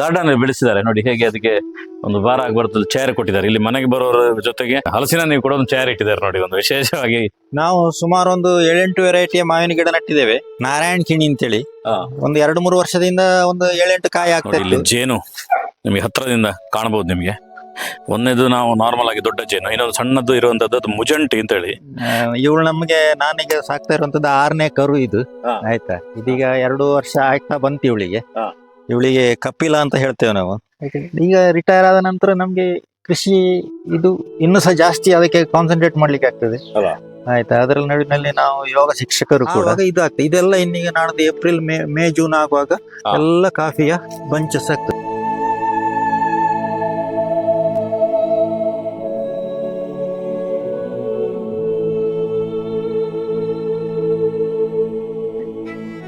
Garden ಬೆಳೆಸಿದ್ದಾರೆ. ನೋಡಿ ಹೇಗೆ ಅದಕ್ಕೆ ಒಂದು ಭಾರ ಆಗಿ ಬರ್ತದೆ ಚೇರ್ ಕೊಟ್ಟಿದ್ದಾರೆ. ಇಲ್ಲಿ ಮನೆಗೆ ಬರೋರ ಜೊತೆಗೆ ಹಲಸಿನ ನೀವು ಕೂಡ ಒಂದು ಚೇರ್ ಇಟ್ಟಿದ್ದಾರೆ ನೋಡಿ ಒಂದು ವಿಶೇಷವಾಗಿ ನಾವು ಸುಮಾರು ಒಂದು ಏಳೆಂಟು ವೆರೈಟಿಯ ಮಾವಿನ ಗಿಡ ನಟ್ಟಿದ್ದೇವೆ. ನಾರಾಯಣ ಕಿಣಿ ಅಂತೇಳಿ. ಒಂದು ಎರಡು ಮೂರು ವರ್ಷದಿಂದ ಒಂದು ಏಳೆಂಟು ಕಾಯಿ ಆಗ್ತದೆ ಇಲ್ಲಿ ಜೇನು ನಿಮಗೆ ಹತ್ರದಿಂದ ಕಾಣಬಹುದು ನಿಮಗೆ. ಒಂದೇದು ನಾವು ನಾರ್ಮಲ್ ಆಗಿ ದೊಡ್ಡ ಜೇನು ಇನ್ನೊಂದು ಸಣ್ಣದು ಇರುವಂತದ್ದು ಅದು ಮುಜಂಟಿ ಅಂತ ಹೇಳಿ ಇವಳು ನಮಗೆ ನಾನೀಗ ಸಾಕ್ತಾ ಇರುವಂತದ್ದು ಆರನೇ ಕರು ಇದು. ಆಯ್ತಾ? ಇದೀಗ ಎರಡು ವರ್ಷ ಆಯ್ತಾ ಬಂತು ಇವಳಿಗೆ. ಇವಳಿಗೆ ಕಪಿಲ ಅಂತ ಹೇಳ್ತೇವೆ ನಾವು. ಈಗ ರಿಟೈರ್ ಆದ ನಂತರ ನಮ್ಗೆ ಕೃಷಿ ಇದು ಇನ್ನೂ ಸಹ ಜಾಸ್ತಿ ಅದಕ್ಕೆ ಕಾನ್ಸಂಟ್ರೇಟ್ ಮಾಡ್ಲಿಕ್ಕೆ ಆಗ್ತದೆ. ಅಲ್ವಾ? ಆಯ್ತಾ? ಅದರ ನಡುವಿನಲ್ಲಿ ನಾವು ಯೋಗ ಶಿಕ್ಷಕರು ಕೂಡ. ಇದು ಆಗ್ತದೆ ಇದೆಲ್ಲ ಇನ್ನೀಗ ನಾಡ್ದು ಏಪ್ರಿಲ್ ಮೇ ಮೇ ಜೂನ್ ಆಗುವಾಗ. ಎಲ್ಲ ಕಾಫಿಯ ಬಂಚಸ್ ಆಗ್ತದೆ.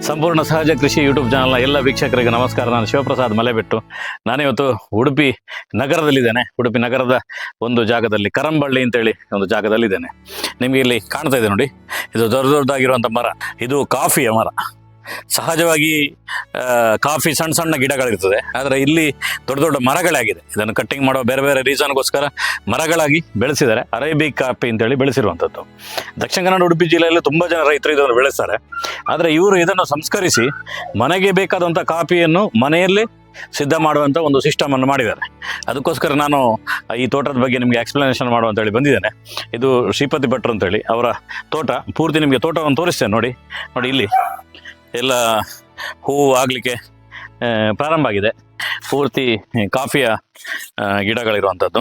ಸಂಪೂರ್ಣ ಸಹಜ ಕೃಷಿ ಯೂಟ್ಯೂಬ್ ಚಾನಲ್ನ ಎಲ್ಲ ವೀಕ್ಷಕರಿಗೆ ನಮಸ್ಕಾರ. ನಾನು ಶಿವಪ್ರಸಾದ್ ಮಲೆಬೆಟ್ಟು. ನಾನಿವತ್ತು ಉಡುಪಿ ನಗರದಲ್ಲಿದ್ದೇನೆ. ಉಡುಪಿ ನಗರದ ಒಂದು ಜಾಗದಲ್ಲಿ ಕರಂಬಳ್ಳಿ ಅಂತೇಳಿ ಒಂದು ಜಾಗದಲ್ಲಿದ್ದೇನೆ. ನಿಮಗೆ ಇಲ್ಲಿ ಕಾಣ್ತಾ ಇದೆ ನೋಡಿ. ಇದು ದೊಡ್ಡ ದೊಡ್ಡದಾಗಿರುವಂಥ ಮರ. ಇದು ಕಾಫಿಯ ಮರ. ಸಹಜವಾಗಿ ಕಾಫಿ ಸಣ್ಣ ಸಣ್ಣ ಗಿಡಗಳಿರ್ತದೆ. ಆದರೆ ಇಲ್ಲಿ ದೊಡ್ಡ ದೊಡ್ಡ ಮರಗಳಾಗಿದೆ. ಇದನ್ನು ಕಟ್ಟಿಂಗ್ ಮಾಡೋ ಬೇರೆ ಬೇರೆ ರೀಸನ್ಗೋಸ್ಕರ ಮರಗಳಾಗಿ ಬೆಳೆಸಿದ್ದಾರೆ. ಅರೇಬಿಕ್ ಕಾಫಿ ಅಂತೇಳಿ ಬೆಳೆಸಿರುವಂಥದ್ದು. ದಕ್ಷಿಣ ಕನ್ನಡ, ಉಡುಪಿ ಜಿಲ್ಲೆಯಲ್ಲಿ ತುಂಬ ಜನ ರೈತರು ಇದನ್ನು ಬೆಳೆಸ್ತಾರೆ. ಆದರೆ ಇವರು ಇದನ್ನು ಸಂಸ್ಕರಿಸಿ ಮನೆಗೆ ಬೇಕಾದಂಥ ಕಾಫಿಯನ್ನು ಮನೆಯಲ್ಲಿ ಸಿದ್ಧ ಮಾಡುವಂಥ ಒಂದು ಸಿಸ್ಟಮ್ ಅನ್ನು ಮಾಡಿದ್ದಾರೆ. ಅದಕ್ಕೋಸ್ಕರ ನಾನು ಈ ತೋಟದ ಬಗ್ಗೆ ನಿಮಗೆ ಎಕ್ಸ್ಪ್ಲನೇಷನ್ ಮಾಡುವಂತೇಳಿ ಬಂದಿದ್ದೇನೆ. ಇದು ಶ್ರೀಪತಿ ಭಟ್ರು ಅಂತೇಳಿ ಅವರ ತೋಟ. ಪೂರ್ತಿ ನಿಮಗೆ ತೋಟವನ್ನು ತೋರಿಸ್ತೇನೆ ನೋಡಿ. ನೋಡಿ ಇಲ್ಲಿ. ಎಲ್ಲ ಹೂವು ಆಗಲಿಕ್ಕೆ ಪ್ರಾರಂಭ ಆಗಿದೆ. ಪೂರ್ತಿ ಕಾಫಿಯ ಗಿಡಗಳಿರುವಂಥದ್ದು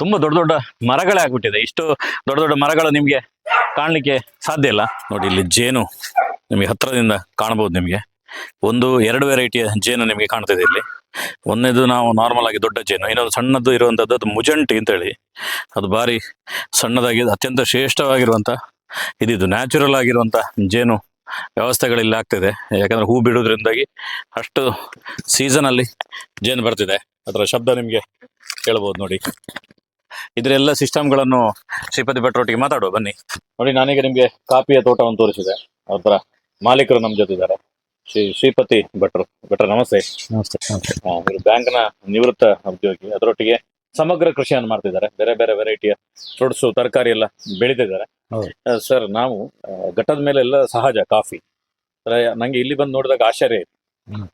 ತುಂಬ ದೊಡ್ಡ ದೊಡ್ಡ ಮರಗಳೇ ಆಗಿಬಿಟ್ಟಿದೆ. ಇಷ್ಟು ದೊಡ್ಡ ದೊಡ್ಡ ಮರಗಳು ನಿಮಗೆ ಕಾಣಲಿಕ್ಕೆ ಸಾಧ್ಯ ಇಲ್ಲ. ನೋಡಿ, ಇಲ್ಲಿ ಜೇನು ನಿಮಗೆ ಹತ್ತಿರದಿಂದ ಕಾಣಬಹುದು ನಿಮಗೆ. ಒಂದು, ಎರಡು ವೆರೈಟಿಯ ಜೇನು ನಿಮಗೆ ಕಾಣ್ತಿದೆ ಇಲ್ಲಿ. ಒಂದನೇದು ನಾವು ನಾರ್ಮಲ್ ಆಗಿ ದೊಡ್ಡ ಜೇನು, ಇನ್ನೊಂದು ಸಣ್ಣದು ಇರುವಂಥದ್ದು ಅದು ಮುಜಂಟಿ ಅಂತೇಳಿ. ಅದು ಭಾರಿ ಸಣ್ಣದಾಗಿ, ಅತ್ಯಂತ ಶ್ರೇಷ್ಠವಾಗಿರುವಂಥ ಇದಿದು ನ್ಯಾಚುರಲ್ ಆಗಿರುವಂಥ ಜೇನು. ವ್ಯವಸ್ಥೆಗಳಿಲ್ಲ ಆಗ್ತಿದೆ. ಯಾಕಂದ್ರೆ ಹೂ ಬಿಡೋದ್ರಿಂದಾಗಿ ಅಷ್ಟು ಸೀಸನಲ್ಲಿ ಜೇನು ಬರ್ತಿದೆ. ಅದರ ಶಬ್ದ ನಿಮಗೆ ಕೇಳ್ಬೋದು ನೋಡಿ. ಇದರೆಲ್ಲ ಸಿಸ್ಟಮ್ಗಳನ್ನು ಶ್ರೀಪತಿ ಭಟ್ರೊಟ್ಟಿಗೆ ಮಾತಾಡುವ ಬನ್ನಿ. ನೋಡಿ ನಾನೀಗ ನಿಮಗೆ ಕಾಫಿಯ ತೋಟವನ್ನು ತೋರಿಸಿದೆ. ಅದರ ಮಾಲೀಕರು ನಮ್ಮ ಜೊತೆ ಇದ್ದಾರೆ. ಶ್ರೀ ಶ್ರೀಪತಿ ಭಟ್ರು. ಭಟ್ರ ನಮಸ್ತೆ. ನಮಸ್ತೆ ಇವರು ಬ್ಯಾಂಕ್ನ ನಿವೃತ್ತ ಉದ್ಯೋಗಿ. ಅದರೊಟ್ಟಿಗೆ ಸಮಗ್ರ ಕೃಷಿಯನ್ನು ಮಾಡ್ತಿದ್ದಾರೆ. ಬೇರೆ ಬೇರೆ ವೆರೈಟಿಯ ಫ್ರೂಟ್ಸ್ ತರಕಾರಿ ಎಲ್ಲ ಬೆಳೀತಿದ್ದಾರೆ. ಸರ್ ನಾವು ಘಟ್ಟದ ಮೇಲೆ ಎಲ್ಲ ಸಹಜ ಕಾಫಿ. ನಂಗೆ ಇಲ್ಲಿ ಬಂದು ನೋಡಿದಾಗ ಆಶ್ಚರ್ಯ ಆಯ್ತು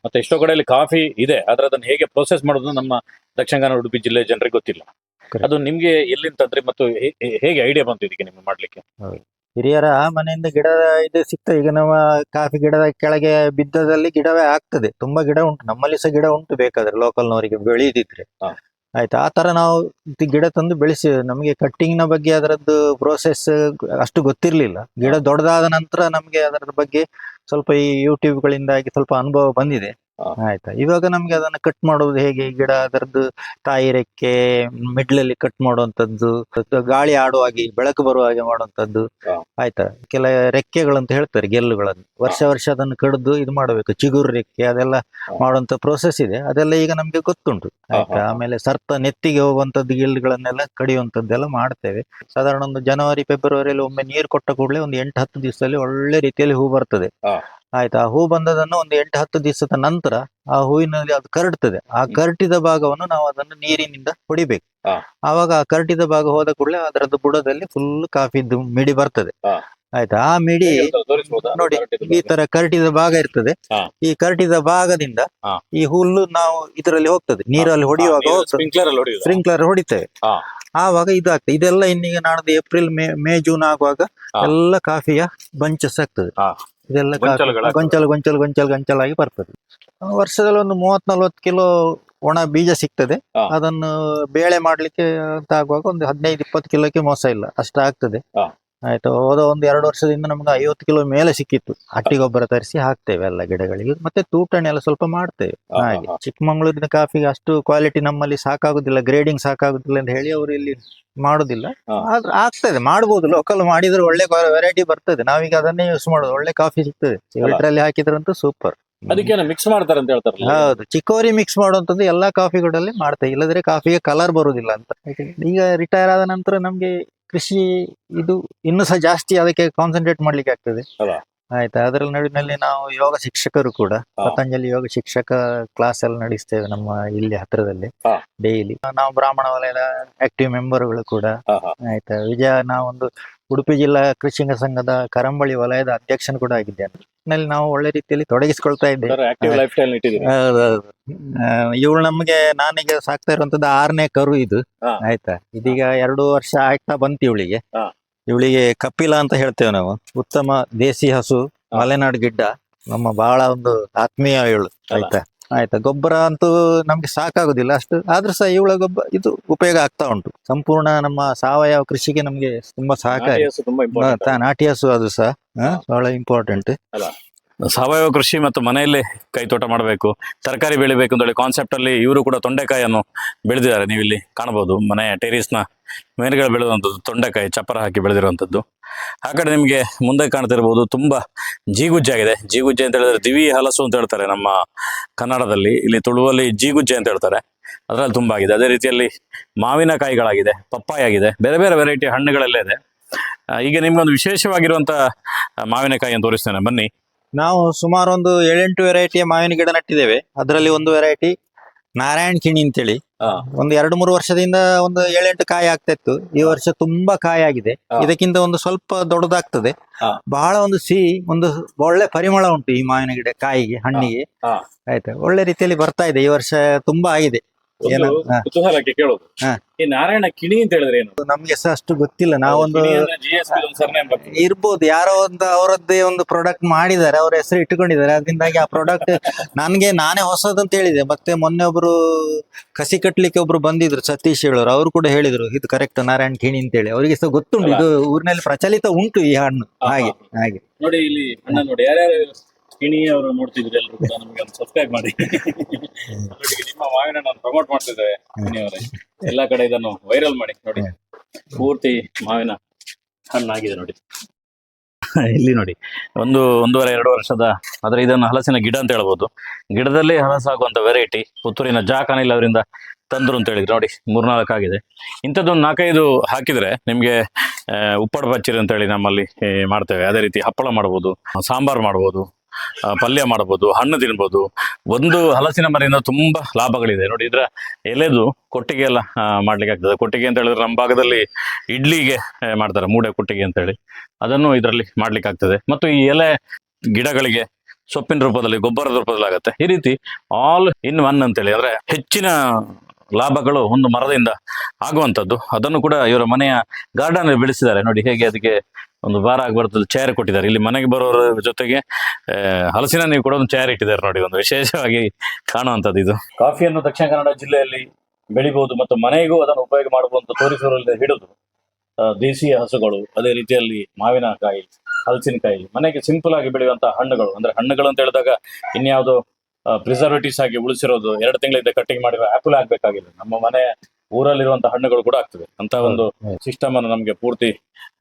ಮತ್ತೆ ಎಷ್ಟೋ ಕಡೆಯಲ್ಲಿ ಕಾಫಿ ಇದೆ ಆದ್ರೆ ಅದನ್ನ ಹೇಗೆ ಪ್ರೊಸೆಸ್ ಮಾಡೋದು ನಮ್ಮ ದಕ್ಷಿಣ ಕನ್ನಡ ಉಡುಪಿ ಜಿಲ್ಲೆ ಜನರಿಗೆ ಗೊತ್ತಿಲ್ಲ. ಅದು ನಿಮ್ಗೆ ಎಲ್ಲಿಂದ ತಂದ್ರಿ ಮತ್ತು ಹೇಗೆ ಐಡಿಯಾ ಬಂತು ಇದಕ್ಕೆ ನಿಮ್ಗೆ ಮಾಡ್ಲಿಕ್ಕೆ? ಹಿರಿಯರ ಮನೆಯಿಂದ ಗಿಡ ಇದು ಸಿಗ್ತದೆ. ಈಗ ನಮ್ಮ ಕಾಫಿ ಗಿಡದ ಕೆಳಗೆ ಬಿದ್ದದಲ್ಲಿ ಗಿಡವೇ ಆಗ್ತದೆ. ತುಂಬಾ ಗಿಡ ಉಂಟು. ನಮ್ಮಲ್ಲಿ ಸಹ ಗಿಡ ಉಂಟು ಬೇಕಾದ್ರೆ ಲೋಕಲ್ನವರಿಗೆ ಬೆಳೆದಿದ್ರೆ. ಆಯ್ತಾ ಆ ತರ ನಾವು ಗಿಡ ತಂದು ಬೆಳೆಸಿ, ನಮಗೆ ಕಟ್ಟಿಂಗ್ನ ಬಗ್ಗೆ ಅದರದ್ದು ಪ್ರೋಸೆಸ್ ಅಷ್ಟು ಗೊತ್ತಿರ್ಲಿಲ್ಲ ಗಿಡ ದೊಡ್ಡದಾದ ನಂತರ ನಮಗೆ ಅದರ ಬಗ್ಗೆ ಸ್ವಲ್ಪ ಈ ಯೂಟ್ಯೂಬ್ ಗಳಿಂದಾಗಿ ಸ್ವಲ್ಪ ಅನುಭವ ಬಂದಿದೆ. ಆಯ್ತಾ. ಇವಾಗ ನಮ್ಗೆ ಅದನ್ನ ಕಟ್ ಮಾಡೋದು ಹೇಗೆ? ಗಿಡ ಅದರದ್ದು ತಾಯಿ ರೆಕ್ಕೆ ಮಿಡ್ಲಲ್ಲಿ ಕಟ್ ಮಾಡುವಂತದ್ದು ಗಾಳಿ ಆಡುವ ಹಾಗೆ ಬೆಳಕು ಬರುವ ಹಾಗೆ ಮಾಡುವಂತದ್ದು. ಆಯ್ತಾ. ಕೆಲ ರೆಕ್ಕೆಗಳಂತ ಹೇಳ್ತಾರೆ ಗೆಲ್ಲುಗಳನ್ನು. ವರ್ಷ ವರ್ಷ ಅದನ್ನು ಕಡ್ದು ಇದು ಮಾಡಬೇಕು. ಚಿಗುರು ರೆಕ್ಕೆ ಅದೆಲ್ಲ. ಮಾಡುವಂತ ಪ್ರೋಸೆಸ್ ಇದೆ. ಅದೆಲ್ಲ ಈಗ ನಮ್ಗೆ ಗೊತ್ತುಂಟು. ಆಯ್ತಾ. ಆಮೇಲೆ ಸರ್ತ ನೆತ್ತಿಗೆ ಹೋಗುವಂತದ್ದು ಗೆಲ್ಲುಗಳನ್ನೆಲ್ಲ ಕಡಿಯುವಂತದ್ದೆಲ್ಲ ಮಾಡ್ತೇವೆ. ಸಾಧಾರಣ ಒಂದು ಜನವರಿ ಫೆಬ್ರವರಿಯಲ್ಲಿ ಒಮ್ಮೆ ನೀರು ಕೊಟ್ಟ ಕೂಡಲೇ ಒಂದು ಎಂಟು ಹತ್ತು ದಿವಸದಲ್ಲಿ ಒಳ್ಳೆ ರೀತಿಯಲ್ಲಿ ಹೂ ಬರ್ತದೆ. ಆಯ್ತಾ? ಆ ಹೂ ಬಂದದನ್ನು ಒಂದು ಎಂಟು ಹತ್ತು ದಿವಸದ ನಂತರ ಆ ಹೂವಿನಲ್ಲಿ ಅದು ಕರಡ್ತದೆ. ಆ ಕರಟಿದ ಭಾಗವನ್ನು ನಾವು ಅದನ್ನು ನೀರಿನಿಂದ ಹೊಡಿಬೇಕು. ಆವಾಗ ಆ ಕರಟಿದ ಭಾಗ ಹೋದ ಕೂಡಲೇ ಅದರದ್ದು ಬುಡದಲ್ಲಿ ಫುಲ್ ಕಾಫಿ ಮಿಡಿ ಬರ್ತದೆ. ಆಯ್ತಾ? ಆ ಮಿಡಿ ನೋಡಿ ಈ ತರ ಕರಟಿದ ಭಾಗ ಇರ್ತದೆ. ಈ ಕರಟಿದ ಭಾಗದಿಂದ ಈ ಹುಲ್ಲು ನಾವು ಇದರಲ್ಲಿ ಹೋಗ್ತದೆ. ನೀರಲ್ಲಿ ಹೊಡೆಯುವಾಗ ಸ್ಪ್ರಿಂಕ್ಲರ್ ಹೊಡಿತೇವೆ. ಆವಾಗ ಇದಾಗ್ತದೆ. ಇದೆಲ್ಲ ಇನ್ನೀಗ ನಾಡ್ದು ಏಪ್ರಿಲ್ ಮೇ ಮೇ ಜೂನ್ ಆಗುವಾಗ. ಎಲ್ಲ ಕಾಫಿಯ ಬಂಚಸ್ ಆಗ್ತದೆ. ಇದೆಲ್ಲ. ಗೊಂಚಲು ಗೊಂಚಲು ಗೊಂಚಲು ಗೊಂಚಲಾಗಿ ಬರ್ತದೆ. ವರ್ಷದಲ್ಲಿ ಒಂದು ಮೂವತ್ ನಲ್ವತ್ತು ಕಿಲೋ ಒಣ ಬೀಜ ಸಿಗ್ತದೆ. ಅದನ್ನು ಬೇಳೆ ಮಾಡ್ಲಿಕ್ಕೆ ಅಂತ ಆಗುವಾಗ ಒಂದು ಹದಿನೈದು ಇಪ್ಪತ್ತು ಕಿಲೋಕ್ಕೆ ಮೋಸ ಇಲ್ಲ. ಅಷ್ಟು ಆಗ್ತದೆ. ಆಯ್ತು ಹೋದ ಒಂದು ಎರಡು ವರ್ಷದಿಂದ ನಮ್ಗೆ ಐವತ್ತು ಕಿಲೋ ಮೇಲೆ ಸಿಕ್ಕಿತ್ತು. ಹಟ್ಟಿ ಗೊಬ್ಬರ ತರಿಸಿ ಹಾಕ್ತೇವೆ ಎಲ್ಲ ಗಿಡಗಳಿಗೆ. ಮತ್ತೆ ತೂಟಣೆ ಎಲ್ಲ ಸ್ವಲ್ಪ ಮಾಡ್ತೇವೆ. ಹಾಗೆ. ಚಿಕ್ಕಮಂಗ್ಳೂರಿನ ಕಾಫಿಗೆ ಅಷ್ಟು ಕ್ವಾಲಿಟಿ ನಮ್ಮಲ್ಲಿ ಸಾಕಾಗುದಿಲ್ಲ ಗ್ರೇಡಿಂಗ್ ಸಾಕಾಗುದಿಲ್ಲ ಅಂತ ಹೇಳಿ ಅವರು ಇಲ್ಲಿ ಮಾಡುದಿಲ್ಲ. ಆದ್ರೆ ಆಗ್ತದೆ ಮಾಡಬಹುದು ಲೋಕಲ್ ಮಾಡಿದ್ರೆ ಒಳ್ಳೆ ವೆರೈಟಿ ಬರ್ತದೆ. ನಾವೀಗ ಅದನ್ನೇ ಯೂಸ್ ಮಾಡೋದು. ಒಳ್ಳೆ ಕಾಫಿ ಸಿಗ್ತದೆ. ಫಿಲ್ಟರ್ ಹಾಕಿದ್ರಂತೂ ಸೂಪರ್ ಅದಕ್ಕೆ ಮಿಕ್ಸ್ ಮಾಡ್ತಾರೆ ಅಂತ ಹೇಳ್ತಾರಲ್ಲ. ಹೌದು. ಚಿಕ್ಕೋರಿ ಮಿಕ್ಸ್ ಮಾಡುವಂತದ್ದು ಎಲ್ಲಾ ಕಾಫಿಗಳಲ್ಲಿ ಮಾಡ್ತೇವೆ. ಇಲ್ಲದ್ರೆ ಕಾಫಿಗೆ ಕಲರ್ ಬರುದಿಲ್ಲ ಅಂತ. ಈಗ ರಿಟೈರ್ ಆದ ನಂತರ ನಮ್ಗೆ ಕೃಷಿ ಇದು ಇನ್ನೂ ಸಹ ಜಾಸ್ತಿ ಅದಕ್ಕೆ ಕಾನ್ಸಂಟ್ರೇಟ್ ಮಾಡ್ಲಿಕ್ಕೆ ಆಗ್ತದೆ? ಆಯ್ತಾ ಅದರ ನಡುವಿನಲ್ಲಿ ನಾವು ಯೋಗ ಶಿಕ್ಷಕರು ಕೂಡ ಹಾ. ಪತಂಜಲಿ ಯೋಗ ಶಿಕ್ಷಕ ಕ್ಲಾಸ್ ಎಲ್ಲ ನಡೆಸ್ತೇವೆ ನಮ್ಮ ಇಲ್ಲಿ ಹತ್ರದಲ್ಲಿ ಹಾ. ಡೈಲಿ ನಾವು ಬ್ರಾಹ್ಮಣ ವಲಯದ ಆಕ್ಟಿವ್ ಮೆಂಬರ್ಗಳು ಕೂಡ ಹಾ, ಹಾ. ಆಯ್ತಾ ವಿಜಯ ನಾವೊಂದು ಉಡುಪಿ ಜಿಲ್ಲಾ ಕೃಷಿಕ ಸಂಘದ ಕರಂಬಳಿ ವಲಯದ ಅಧ್ಯಕ್ಷನು ಕೂಡ ಆಗಿದ್ದೇನೆ. ನಲ್ಲಿ ನಾವು ಒಳ್ಳೆ ರೀತಿಯಲ್ಲಿ ತೊಡಗಿಸಿಕೊಳ್ತಾ ಇದ್ದೇವೆ. ಇವಳು ನಮ್ಗೆ ನಾನೀಗ ಸಾಕ್ತಾ ಇರುವಂತದ್ದು ಆರನೇ ಕರು ಇದು. ಆಯ್ತಾ? ಇದೀಗ ಎರಡು ವರ್ಷ ಆಗ್ತಾ ಬಂತು ಇವಳಿಗೆ. ಇವಳಿಗೆ ಕಪಿಲ ಅಂತ ಹೇಳ್ತೇವೆ ನಾವು. ಉತ್ತಮ ದೇಸಿ ಹಸು. ಮಲೆನಾಡು ಗಿಡ್ಡ. ನಮ್ಮ ಬಹಳ ಒಂದು ಆತ್ಮೀಯ ಇವಳು. ಆಯ್ತಾ? ಆಯ್ತಾ ಗೊಬ್ಬರ ಅಂತೂ ನಮ್ಗೆ ಸಾಕಾಗುದಿಲ್ಲ ಅಷ್ಟು. ಆದ್ರೂ ಸಹ ಇವಳ ಗೊಬ್ಬರ ಇದು ಉಪಯೋಗ ಆಗ್ತಾ ಉಂಟು. ಸಂಪೂರ್ಣ ನಮ್ಮ ಸಾವಯವ ಕೃಷಿಗೆ ನಮ್ಗೆ ತುಂಬಾ ಸಹಕಾರಿ. ನಾಟಿ ಹಸು ಅದು ಸಹ ಬಹಳ ಇಂಪಾರ್ಟೆಂಟ್ ಸಾವಯವ ಕೃಷಿ ಮತ್ತು ಮನೆಯಲ್ಲೇ ಕೈತೋಟ ಮಾಡಬೇಕು. ತರಕಾರಿ ಬೆಳಿಬೇಕು ಅಂತ ಹೇಳಿ ಕಾನ್ಸೆಪ್ಟ್ ಅಲ್ಲಿ ಇವರು ಕೂಡ ತೊಂಡೆಕಾಯನ್ನು ಬೆಳೆದಿದ್ದಾರೆ. ನೀವು ಇಲ್ಲಿ ಕಾಣಬಹುದು ಮನೆಯ ಟೆರೀಸ್ನ ಮೇಲ್ಗಡೆ ಬೆಳೆದಂತದ್ದು ತೊಂಡೆಕಾಯಿ ಚಪ್ಪರ ಹಾಕಿ ಬೆಳೆದಿರುವಂಥದ್ದು. ಆ ಕಡೆ ನಿಮಗೆ ಮುಂದೆ ಕಾಣ್ತಿರ್ಬೋದು ತುಂಬಾ ಜೀಗುಜ್ಜೆ ಆಗಿದೆ. ಜೀಗುಜ್ಜೆ ಅಂತ ಹೇಳಿದ್ರೆ ದಿವಿ ಹಲಸು ಅಂತ ಹೇಳ್ತಾರೆ ನಮ್ಮ ಕನ್ನಡದಲ್ಲಿ. ಇಲ್ಲಿ ತುಳುವಲ್ಲಿ ಜೀಗುಜ್ಜೆ ಅಂತ ಹೇಳ್ತಾರೆ. ಅದರಲ್ಲಿ ತುಂಬಾ ಆಗಿದೆ. ಅದೇ ರೀತಿಯಲ್ಲಿ ಮಾವಿನಕಾಯಿಗಳಾಗಿದೆ ಪಪ್ಪಾಯ ಆಗಿದೆ, ಬೇರೆ ಬೇರೆ ವೆರೈಟಿ ಹಣ್ಣುಗಳೆಲ್ಲ ಇದೆ. ಈಗ ವಿಶೇಷವಾಗಿರುವಂತ ಮಾವಿನಕಾಯಿಯನ್ನು ತೋರಿಸ್ತೇನೆ. ಬನ್ನಿ. ನಾವು ಸುಮಾರು ಒಂದು ಏಳೆಂಟು ವೆರೈಟಿಯ ಮಾವಿನ ಗಿಡ ನಟ್ಟಿದ್ದೇವೆ. ಅದರಲ್ಲಿ ಒಂದು ವೆರೈಟಿ ನಾರಾಯಣ್ ಕಿಣಿ ಅಂತೇಳಿ. ಒಂದು ಎರಡು ಮೂರು ವರ್ಷದಿಂದ ಒಂದು ಏಳೆಂಟು ಕಾಯಿ ಆಗ್ತಾ ಇತ್ತು. ಈ ವರ್ಷ ತುಂಬಾ ಕಾಯಿ ಆಗಿದೆ. ಇದಕ್ಕಿಂತ ಒಂದು ಸ್ವಲ್ಪ ದೊಡ್ಡದಾಗ್ತದೆ. ಬಹಳ ಒಂದು ಸಿಹಿ ಒಂದು ಒಳ್ಳೆ ಪರಿಮಳ ಉಂಟು ಈ ಮಾವಿನ ಗಿಡ ಕಾಯಿಗೆ ಹಣ್ಣಿಗೆ. ಆಯ್ತಾ? ಒಳ್ಳೆ ರೀತಿಯಲ್ಲಿ ಬರ್ತಾ ಇದೆ. ಈ ವರ್ಷ ತುಂಬಾ ಆಗಿದೆ. ಕುತೂಹಲಕ್ಕೆ ಕೇಳೋದು. ಈ ನಾರಾಯಣ ಕಿಣಿ ಅಂತ ಹೇಳಿದ್ರೆ ಏನು? ನಮ್ಗೆ ಸಹ ಅಷ್ಟು ಗೊತ್ತಿಲ್ಲ. ನಾವೊಂದು ಇರ್ಬೋದು. ಯಾರೋ ಒಂದು ಅವರದ್ದೇ ಒಂದು ಪ್ರಾಡಕ್ಟ್ ಮಾಡಿದ್ದಾರೆ. ಅವ್ರ ಹೆಸರು ಇಟ್ಟುಕೊಂಡಿದ್ದಾರೆ. ಅದರಿಂದಾಗಿ ಆ ಪ್ರಾಡಕ್ಟ್ ನನ್ಗೆ ನಾನೇ ಹೊಸದು ಅಂತ ಹೇಳಿದೆ. ಮತ್ತೆ ಮೊನ್ನೆ ಒಬ್ರು ಕಸಿ ಕಟ್ಲಿಕ್ಕೆ ಒಬ್ರು ಬಂದಿದ್ರು ಸತೀಶ್ ಹೇಳೋರು. ಅವರು ಕೂಡ ಹೇಳಿದ್ರು ಇದು ಕರೆಕ್ಟ್ ನಾರಾಯಣ ಕಿಣಿ ಅಂತೇಳಿ ಅವರಿಗೆ ಸಹ ಗೊತ್ತುಂಟು. ಇದು ಊರಿನಲ್ಲಿ ಪ್ರಚಲಿತ ಉಂಟು ಈ ಹಣ್ಣು. ಹಾಗೆ ಹಾಗೆ. ನೋಡಿ ಇಲ್ಲಿ ಹಣ್ಣು ನೋಡಿ. ಯಾರ್ಯಾರು ಕಿಣಿ ಅವರು ನೋಡ್ತಿದ್ರು ಎಲ್ಲರೂ ಕೂಡ ನಮಗೆ ಸಬ್ಸ್ಕ್ರೈಬ್ ಮಾಡಿ. ಒಟ್ಟಿಗೆ ನಿಮ್ಮ ಮಾವಿನ ನಾನು ಪ್ರಮೋಟ್ ಮಾಡ್ತಿದ್ದೇವೆ ಕಿಣಿ ಅವರೇ. ಎಲ್ಲಾ ಕಡೆ ಇದನ್ನು ವೈರಲ್ ಮಾಡಿ ನೋಡಿ. ಪೂರ್ತಿ ಮಾವಿನ ಹಣ್ಣಾಗಿದೆ ನೋಡಿ. ಇಲ್ಲಿ ನೋಡಿ. ಒಂದು ಒಂದೂವರೆ ಎರಡು ವರ್ಷದ ಆದ್ರೆ ಇದನ್ನು ಹಲಸಿನ ಗಿಡ ಅಂತ ಹೇಳ್ಬೋದು. ಗಿಡದಲ್ಲಿ ಹಲಸಾಗುವಂತ ವೆರೈಟಿ ಪುತ್ತೂರಿನ ಜಾಕ್ ಅನಿಲ್ ಅವರಿಂದ ತಂದ್ರು ಅಂತ ಹೇಳಿದ್ರು. ನೋಡಿ ಮೂರ್ನಾಲ್ಕು ಆಗಿದೆ. ಇಂಥದ್ದೊಂದು ನಾಲ್ಕೈದು ಹಾಕಿದ್ರೆ ನಿಮ್ಗೆ ಉಪ್ಪಡ ಬಚ್ಚಿರಿ ಅಂತ ಹೇಳಿ ನಮ್ಮಲ್ಲಿ ಮಾಡ್ತೇವೆ. ಅದೇ ರೀತಿ ಹಪ್ಪಳ ಮಾಡ್ಬೋದು ಸಾಂಬಾರ್ ಮಾಡ್ಬೋದು. ಪಲ್ಯ ಮಾಡ್ಬೋದು, ಹಣ್ಣು ತಿನ್ಬೋದು. ಒಂದು ಹಲಸಿನ ಮರದಿಂದ ತುಂಬಾ ಲಾಭಗಳಿದೆ. ನೋಡಿ, ಇದ್ರ ಎಲೆದು ಕೊಟ್ಟಿಗೆ ಎಲ್ಲ ಮಾಡ್ಲಿಕ್ಕೆ ಆಗ್ತದೆ. ಕೊಟ್ಟಿಗೆ ಅಂತ ಹೇಳಿದ್ರೆ ನಮ್ಮ ಭಾಗದಲ್ಲಿ ಇಡ್ಲಿಗೆ ಮಾಡ್ತಾರೆ, ಮೂಡೆ ಕೊಟ್ಟಿಗೆ ಅಂತ ಹೇಳಿ. ಅದನ್ನು ಇದರಲ್ಲಿ ಮಾಡ್ಲಿಕ್ಕೆ ಆಗ್ತದೆ. ಮತ್ತು ಈ ಎಲೆ ಗಿಡಗಳಿಗೆ ಸೊಪ್ಪಿನ ರೂಪದಲ್ಲಿ, ಗೊಬ್ಬರದ ರೂಪದಲ್ಲಿ ಆಗುತ್ತೆ. ಈ ರೀತಿ ಆಲ್ ಇನ್ ಒನ್ ಅಂತೇಳಿ ಅಂದ್ರೆ ಹೆಚ್ಚಿನ ಲಾಭಗಳು ಒಂದು ಮರದಿಂದ ಆಗುವಂಥದ್ದು. ಅದನ್ನು ಕೂಡ ಇವರ ಮನೆಯ ಗಾರ್ಡನ್ ಬೆಳೆಸಿದ್ದಾರೆ. ನೋಡಿ, ಹೇಗೆ ಅದಕ್ಕೆ ಒಂದು ಭಾರ ಆಗ್ಬಾರ್ದು ಚೇರ್ ಕೊಟ್ಟಿದ್ದಾರೆ. ಇಲ್ಲಿ ಮನೆಗೆ ಬರೋರ ಜೊತೆಗೆ ಹಲಸಿನ ನೀವು ಕೂಡ ಒಂದು ಚೇರ್ ಇಟ್ಟಿದ್ದಾರೆ ನೋಡಿ ಒಂದು ವಿಶೇಷವಾಗಿ ಕಾಣುವಂಥದ್ದು ಇದು. ಕಾಫಿಯನ್ನು ದಕ್ಷಿಣ ಕನ್ನಡ ಜಿಲ್ಲೆಯಲ್ಲಿ ಬೆಳಿಬಹುದು ಮತ್ತು ಮನೆಗೂ ಅದನ್ನು ಉಪಯೋಗ ಮಾಡಬಹುದು ತೋರಿಸುವಲ್ಲಿ ಹಿಡಿದು ಆ, ದೇಶೀಯ ಹಸುಗಳು ಅದೇ ರೀತಿಯಲ್ಲಿ ಮಾವಿನಕಾಯಿ ಹಲಸಿನಕಾಯಿ ಮನೆಗೆ ಸಿಂಪಲ್ ಆಗಿ ಬೆಳೆಯುವಂತಹ ಹಣ್ಣುಗಳು ಅಂದ್ರೆ ಹಣ್ಣುಗಳು ಅಂತ ಹೇಳಿದಾಗ ಇನ್ಯಾವುದೋ ಪ್ರಿಸರ್ವೇಟಿವ್ಸ್ ಆಗಿ ಉಳಿಸಿರೋದು ಎರಡು ತಿಂಗಳಿಂದ ಕಟ್ಟಿಂಗ್ ಮಾಡಿರೋ ಆಪಲ್ ಆಗ್ಬೇಕಾಗಿಲ್ಲ. ನಮ್ಮ ಮನೆ ಊರಲ್ಲಿರುವಂತಹ ಹಣ್ಣುಗಳು ಕೂಡ ಆಗ್ತದೆ ಅಂತ ಒಂದು. ಸಿಸ್ಟಮ್ ಅನ್ನು ನಮಗೆ ಪೂರ್ತಿ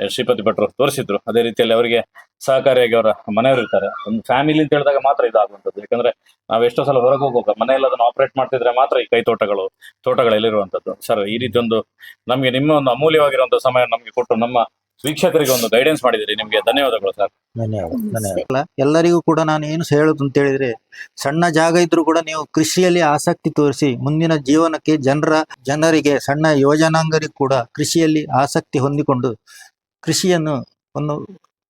ಶ್ರೀಪತಿ ಭಟ್ರು ತೋರಿಸಿದ್ರು. ಅದೇ ರೀತಿಯಲ್ಲಿ ಅವರಿಗೆ ಸಹಕಾರಿಯಾಗಿ ಅವರ ಮನೆಯವರು ಇರ್ತಾರೆ ಒಂದು ಫ್ಯಾಮಿಲಿ ಅಂತ ಹೇಳಿದಾಗ ಮಾತ್ರ ಇದಾಗುವಂಥದ್ದು. ಯಾಕಂದ್ರೆ ನಾವು ಎಷ್ಟೋ ಸಲ ಹೊರಗೆ ಹೋಗುವಾಗ ಮನೆಯಲ್ಲಿ ಅದನ್ನು ಆಪರೇಟ್ ಮಾಡ್ತಿದ್ರೆ ಮಾತ್ರ ಈ ಕೈ ತೋಟಗಳು ತೋಟಗಳಲ್ಲಿರುವಂಥದ್ದು ಸರ್ ಈ ರೀತಿ ಒಂದು ನಮಗೆ ನಿಮ್ಮ ಒಂದು ಅಮೂಲ್ಯವಾಗಿರುವಂತಹ ಸಮಯ ನಮಗೆ ಕೊಟ್ಟು ನಮ್ಮ ವೀಕ್ಷಕರಿಗೆ ಒಂದು ಗೈಡೆನ್ಸ್ ಮಾಡಿದಿರಿ ನಿಮಗೆ ಧನ್ಯವಾದಗಳು ಸರ್. ಧನ್ಯವಾದ ಎಲ್ಲರಿಗೂ ಕೂಡ ನಾನು ಏನು ಹೇಳೋದು ಅಂತ ಹೇಳಿದ್ರೆ, ಸಣ್ಣ ಜಾಗ ಇದ್ರೂ ಕೂಡ ನೀವು ಕೃಷಿಯಲ್ಲಿ ಆಸಕ್ತಿ ತೋರಿಸಿ ಮುಂದಿನ ಜೀವನಕ್ಕೆ ಜನರ, ಜನರಿಗೆ, ಸಣ್ಣ ಯೋಜನಾಂಗರಿಗೂ ಕೂಡ ಕೃಷಿಯಲ್ಲಿ ಆಸಕ್ತಿ ಹೊಂದಿಕೊಂಡು ಕೃಷಿಯನ್ನು ಒಂದು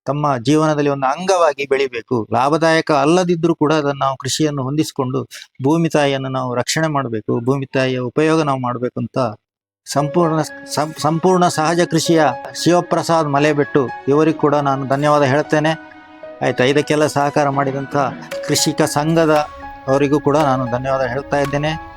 ತಮ್ಮ ಜೀವನದಲ್ಲಿ ಒಂದು ಅಂಗವಾಗಿ ಬೆಳಿಬೇಕು. ಲಾಭದಾಯಕ ಅಲ್ಲದಿದ್ದರೂ ಕೂಡ ಅದನ್ನು ನಾವು ಕೃಷಿಯನ್ನು ಹೊಂದಿಸಿಕೊಂಡು ಭೂಮಿ ತಾಯಿಯನ್ನು ನಾವು ರಕ್ಷಣೆ ಮಾಡಬೇಕು, ಭೂಮಿ ತಾಯಿಯ ಉಪಯೋಗ ನಾವು ಮಾಡಬೇಕು ಅಂತ ಸಂಪೂರ್ಣ ಸಂಪೂರ್ಣ ಸಹಜ ಕೃಷಿಯ ಶಿವಪ್ರಸಾದ್ ಮಲೆಬೆಟ್ಟು. ಇವರಿಗೂ ಕೂಡ ನಾನು ಧನ್ಯವಾದ ಹೇಳ್ತೇನೆ. ಆಯ್ತಾ, ಇದಕ್ಕೆಲ್ಲ ಸಹಕಾರ ಮಾಡಿದಂಥ ಕೃಷಿಕ ಸಂಘದ ಅವರಿಗೂ ಕೂಡ ನಾನು ಧನ್ಯವಾದ ಹೇಳ್ತಾ ಇದ್ದೇನೆ.